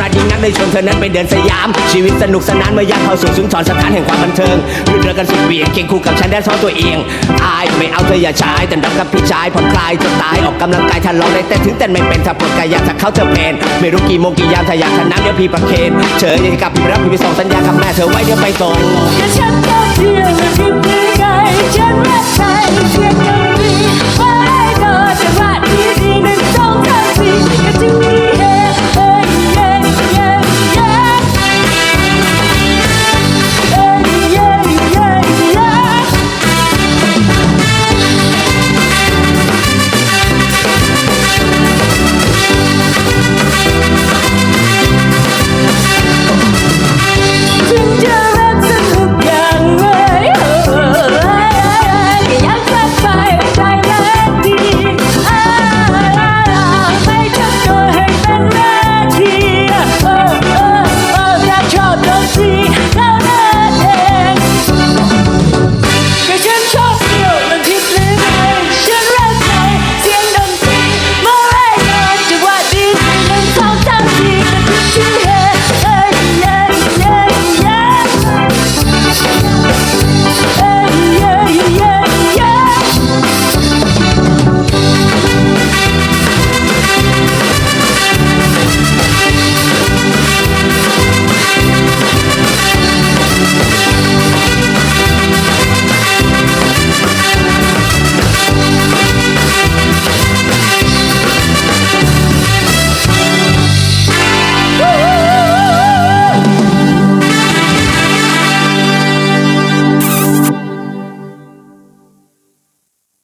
ราดีนักได้ชวนเธอนั้นไปเดินสยาม ชีวิตสนุกสนานเมื่อยามเข้าสู่สุนทรสนถานแห่งความบันเทิงรื่นเริงกันสุดเหวียงเคียงคู่กับฉันแดนซ้อนตัวเองอายไม่เอาเธออย่าใช้แต่รับกับพี่ชายผ่อนคลายจะตายออกกำลังกายทันลองได้แต่ถึงเต้นไม่เป็นถ้าปวดกายอยากถ้าเขาเธอเพนไม่รู้กี่โมงกี่ยามถ้าอยากชนะเดี๋ยวพี่ประเคนเชิญยากกับพี่รับพี่ไปส่งสัญญากับแม่เธอไว้เดี๋ยวไปส่ง